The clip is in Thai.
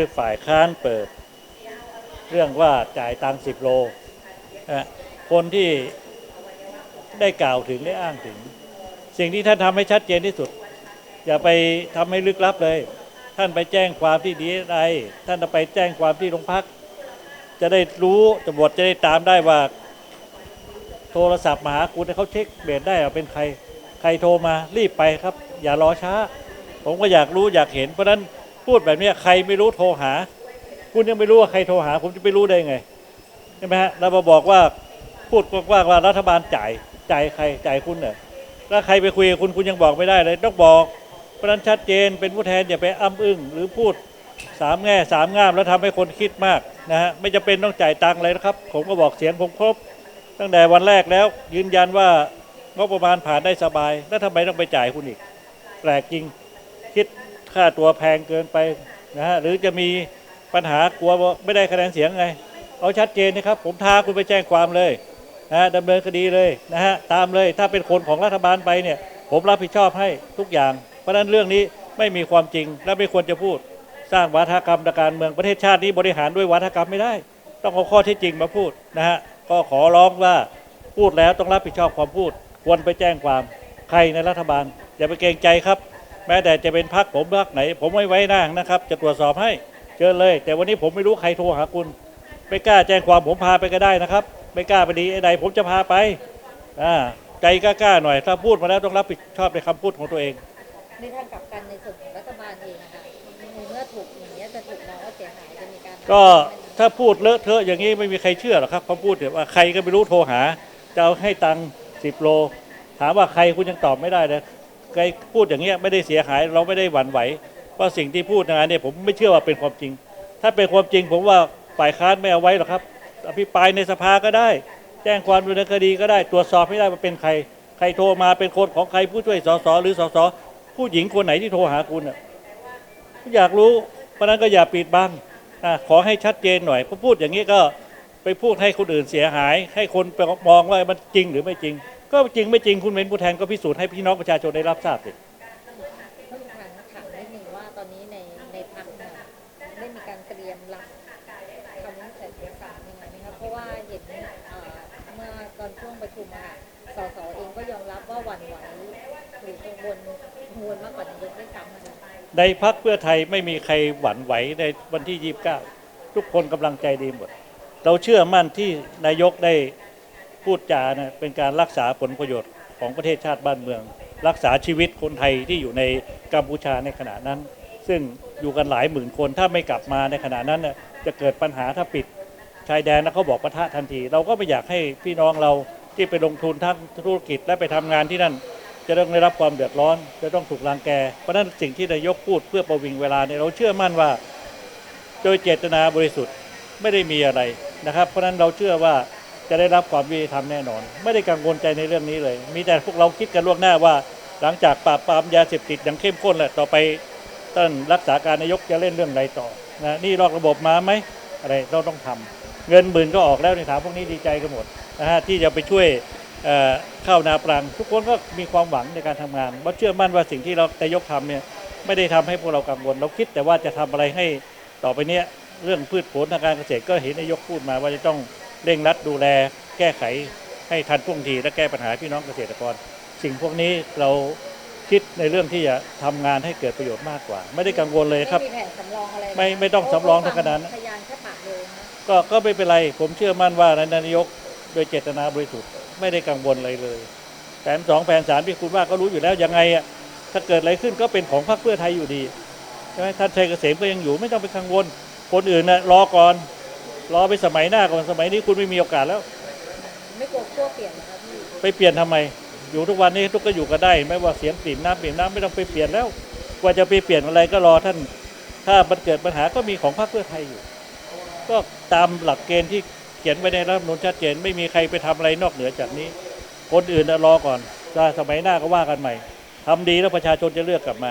คือฝ่ายค้านเปิด เรื่องว่าจ่ายตังค์สิบโล คนที่ได้กล่าวถึงได้อ้างถึง สิ่งที่ท่านทำให้ชัดเจนที่สุด อย่าไปทำให้ลึกลับเลย ท่านไปแจ้งความที่ดีไอท่านจะไปแจ้งความที่โรงพัก จะได้รู้ตำรวจจะได้ตามได้ว่า โทรศัพท์มาหาคุณให้เขาเช็คเบสได้ว่าเป็นใคร ใครโทรมารีบไปครับ อย่ารอช้า ผมก็อยากรู้อยากเห็นเพราะนั้น พูดแบบนี้ใครไม่รู้โทรหา คุณยังไม่รู้ว่าใครโทรหา ผมจะไปรู้ได้ไงใช่ไหมฮะเรามาบอกว่าพูดกว้างๆว่ารัฐบาลจ่ายจ่ายใครจ่ายคุณเหรอแล้วใครไปคุยกับคุณคุณยังบอกไม่ได้เลยต้องบอกเพราะนั้นชัดเจนเป็นผู้แทนอย่าไปอ้ำอึ้งหรือพูดสามแง่สามงามแล้วทำให้คนคิดมากนะฮะไม่จำเป็นต้องจ่ายตังค์เลยนะครับ ผมก็บอกเสียงผมครบ ตั้งแต่วันแรกแล้ว ยืนยันว่างบประมาณผ่านได้สบาย แล้วทำไมต้องไปจ่ายคุณอีก แปลกจริงคิด ค่าตัวแพงเกินไปนะฮะหรือจะมีปัญหากลัวไม่ได้คะแนนเสียงไง เอาชัดเจนนะครับ ผมท้าคุณไปแจ้งความเลยนะฮะดำเนินคดีเลยนะฮะตามเลยถ้าเป็นคนของรัฐบาลไปเนี่ยผมรับผิดชอบให้ทุกอย่าง เพราะฉะนั้นเรื่องนี้ไม่มีความจริงและไม่ควรจะพูด สร้างวัฒกรรมการเมืองประเทศชาตินี้บริหารด้วยวัฒกรรมไม่ได้ ต้องเอาข้อเท็จจริงมาพูดนะฮะก็ขอร้องว่าพูดแล้วต้องรับผิดชอบความพูด ควรไปแจ้งความใครในรัฐบาล อย่าไปเกรงใจครับ แม้แต่จะเป็นพักผมพักไหน ผมไม่ไว้หน้านะครับ จะตรวจสอบให้เชิญเลย แต่วันนี้ผมไม่รู้ใครโทรหาคุณไม่กล้าแจ้งความผมพาไปก็ได้นะครับ ไม่กล้าไปดีไอ้ใดผมจะพาไปอ่าใจกล้าๆหน่อย ถ้าพูดมาแล้วต้องรับผิดชอบในคำพูดของตัวเอง ในทางกลับกันในส่วนของรัฐบาลเองนะคะในเมื่อถูกอย่างนี้ยจะถูกมองว่าเสียหายจะมีการก็ถ้าพูดเลอะเทอะอย่างนี้ไม่มีใครเชื่อหรอกครับเขาพูดเดี๋ยวว่าใครก็ไม่รู้โทรหา จะเอาให้ตังค์สิบโล ถามว่าใครคุณยังตอบไม่ได้เลย ใครพูดอย่างเงี้ยไม่ได้เสียหายเราไม่ได้หวั่นไหวเพราะสิ่งที่พูดนะเนี่ยผมไม่เชื่อว่าเป็นความจริง ถ้าเป็นความจริงผมว่าฝ่ายค้านไม่เอาไว้หรอกครับอภิปรายในสภาก็ได้ แจ้งความดำเนินคดีก็ได้ตรวจสอบให้ได้ว่าเป็นใคร ใครโทรมาเป็นคนของใครผู้ช่วยสสหรือสสผู้หญิงคนไหนที่โทรหาคุณอะอยากรู้เพราะนั้นก็อย่าปิดบังขอให้ชัดเจนหน่อยเพราพูดอย่างนี้ก็ไปพูดให้คนอื่นเสียหาย ให้คนไปมองว่ามันจริงหรือไม่จริง ก็จริงไม่จริงคุณเป็นผู้แทนก็พิสูจน์ให้พี่น้องประชาชนได้รับทราบสิท่านประธานถามนิดนึงว่าตอนนี้ในในพักเนี่ยได้มีการเตรียมรับคำวินิจฉัยเอกสารยังไงไหมครับเพราะว่าเห็นเอ่อเมื่อตอนช่วงประชุมอะค่ะสสเองก็ยอมรับว่าหวั่นไหวหรือกังวลกังวลมากกว่านายกด้วยซ้ำอะค่ะในพักเพื่อไทยไม่มีใครหวั่นไหวในวันที่ 29 ทุกคนกำลังใจดีหมด เราเชื่อมั่นที่นายกได้ พูดจานะเป็นการรักษาผลประโยชน์ของประเทศชาติบ้านเมือง รักษาชีวิตคนไทยที่อยู่ในกัมพูชาในขณะนั้น ซึ่งอยู่กันหลายหมื่นคนถ้าไม่กลับมาในขณะนั้นจะเกิดปัญหาถ้าปิดชายแดนแล้วเขาบอกปะทะทันที เราก็ไม่อยากให้พี่น้องเราที่ไปลงทุนทั้งธุรกิจและไปทำงานที่นั่น จะต้องได้รับความเดือดร้อน จะต้องถูกรังแก เพราะนั้นสิ่งที่นายกพูดเพื่อประวิงเวลาเนี่ยเราเชื่อมั่นว่า โดยเจตนาบริสุทธิ์ไม่ได้มีอะไรนะครับ เพราะนั้นเราเชื่อว่า จะได้รับความยุติธรรมแน่นอน ไม่ได้กังวลใจในเรื่องนี้เลย มีแต่พวกเราคิดกันล่วงหน้าว่า หลังจากปราบปรามยาเสพติดอย่างเข้มข้นแหละต่อไปท่านรักษาการนายกจะเล่นเรื่องอะไรต่อนะนี่ลอกระบบมาไหมอะไรเราต้องทำเงินหมื่นก็ออกแล้วในถามพวกนี้ดีใจกันหมดนะฮะที่จะไปช่วยเข้านาปรัง ทุกคนก็มีความหวังในการทำงานเพราะเชื่อมั่นว่าสิ่งที่เรานายกทำเนี่ยไม่ได้ทำให้พวกเรากังวล เราคิดแต่ว่าจะทำอะไรให้ต่อไปเนี้ยเรื่องพืชผลทางการเกษตรก็เห็นนายกพูดมาว่าจะต้อง เร่งรัดดูแลแก้ไขให้ทันท่วงทีและแก้ปัญหาพี่น้องเกษตรกร สิ่งพวกนี้เราคิดในเรื่องที่จะทำงานให้เกิดประโยชน์มากกว่า ไม่ได้กังวลเลยครับ ไม่มีแผนสำรองอะไรไม่ไม่ต้องสำรองถึงขนาดนั้น พยานแค่ปากเลยนะก็ก็ไม่เป็นไร ผมเชื่อมั่นว่านายกโดยเจตนาบริสุทธิ์ไม่ได้กังวลอะไรเลยแผนสองแผนสามที่คุณว่าก็รู้อยู่แล้วยังไงอะถ้าเกิดอะไรขึ้นก็เป็นของพรรคเพื่อไทยอยู่ดีใช่ไหมท่านชัยเกษมก็ยังอยู่ไม่ต้องไปกังวล คนอื่นนะรอก่อน รอไปสมัยหน้าก่อนสมัยนี้คุณไม่มีโอกาสแล้ว ไม่กลัวขั้วเปลี่ยนนะครับพี่ไปเปลี่ยนทำไม อยู่ทุกวันนี้ทุกก็อยู่กันได้ ไม่ว่าเสียงปริ่มน้ำปริ่มน้ำไม่ต้องไปเปลี่ยนแล้ว กว่าจะไปเปลี่ยนอะไรก็รอท่าน ถ้ามันเกิดปัญหาก็มีของพรรคเพื่อไทยอยู่ ก็ตามหลักเกณฑ์ที่เขียนไว้ในรัฐธรรมนูญชัดเจนไม่มีใครไปทำอะไรนอกเหนือจากนี้ คนอื่นน่ะรอก่อนถ้าสมัยหน้าก็ว่ากันใหม่ทำดีแล้วประชาชนจะเลือกกลับมา